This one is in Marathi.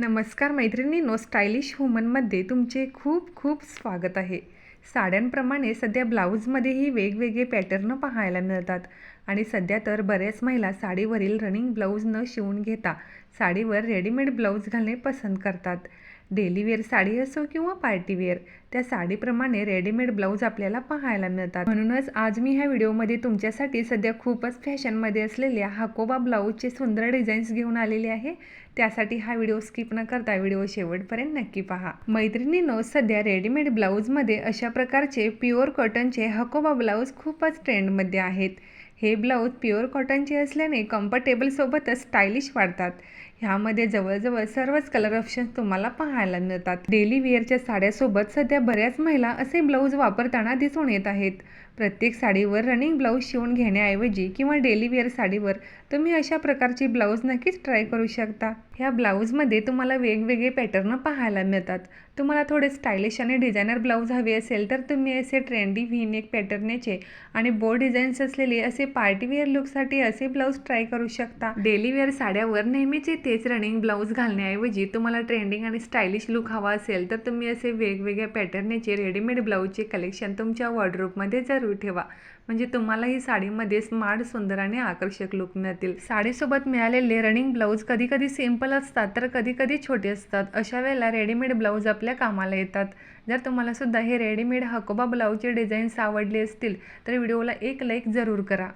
नमस्कार मैत्रिणीनो स्टायलिश वुमनमध्ये तुमचे खूप खूप स्वागत आहे. साड्यांप्रमाणे सध्या ब्लाऊजमध्येही वेगवेगळे पॅटर्न पाहायला मिळतात आणि सध्या तर बऱ्याच महिला साडीवरील रनिंग ब्लाऊज न शिवून घेता साडीवर रेडीमेड ब्लाऊज घालणे पसंत करतात. डेली वेअर साडी असो किंवा पार्टी वेअर त्या साडीप्रमाणे रेडीमेड ब्लाऊज आपल्याला पाहायला मिळतात. म्हणूनच आज मी ह्या व्हिडिओमध्ये तुमच्यासाठी सध्या खूपच फॅशनमध्ये असलेल्या हाकोबा ब्लाऊजचे सुंदर डिझाईन्स घेऊन आलेले आहे. त्यासाठी हा व्हिडिओ स्किप न करता व्हिडिओ शेवटपर्यंत नक्की पहा. मैत्रिणीनो सध्या रेडीमेड ब्लाऊजमध्ये अशा प्रकारचे प्युअर कॉटनचे हकोबा ब्लाऊज खूपच ट्रेंडमध्ये आहेत. हे ब्लाऊज प्युअर कॉटनचे असल्याने कम्फर्टेबलसोबतच स्टायलिश वाढतात. ह्यामध्ये जवळजवळ सर्वच कलर ऑप्शन्स तुम्हाला पाहायला मिळतात. डेली वेअरच्या साड्यासोबत सध्या बऱ्याच महिला असे ब्लाऊज वापरताना दिसून येत आहेत. प्रत्येक साडीवर रनिंग ब्लाऊज शिवून घेण्याऐवजी किंवा डेली वेअर साडीवर तुम्ही अशा प्रकारची ब्लाऊज नक्कीच ट्राय करू शकता. ह्या ब्लाऊजमध्ये तुम्हाला वेगवेगळे पॅटर्न पाहायला मिळतात. तुम्हाला थोडे स्टायलिश आणि डिझायनर ब्लाऊज हवे असेल तर तुम्ही असे ट्रेंडी व्हीनेक पॅटर्नचे आणि बोर्ड डिझाईन्स असलेले असे पार्टीवेअर लुकसाठी असे ब्लाऊज ट्राय करू शकता. डेली वेअर साड्यावर येते तेच रनिंग ब्लाऊज घालण्याऐवजी तुम्हाला ट्रेंडिंग आणि स्टायलिश लुक हवा असेल तर तुम्ही असे वेगवेगळ्या पॅटर्नचे रेडीमेड ब्लाऊजचे कलेक्शन तुमच्या वॉर्डरोबमध्ये जरूर ठेवा. म्हणजे तुम्हाला ही साडीमध्ये स्मार्ट सुंदर आणि आकर्षक लुक मिळतील. साडीसोबत मिळालेले रनिंग ब्लाऊज कधी कधी सिंपल असतात तर कधी कधी छोटे असतात. अशा वेळेला रेडीमेड ब्लाऊज आपल्या कामाला येतात. जर तुम्हाला सुद्धा हे रेडीमेड हकोबा ब्लाऊजचे डिझाईन्स आवडले असतील तर व्हिडिओला एक लाईक जरूर करा.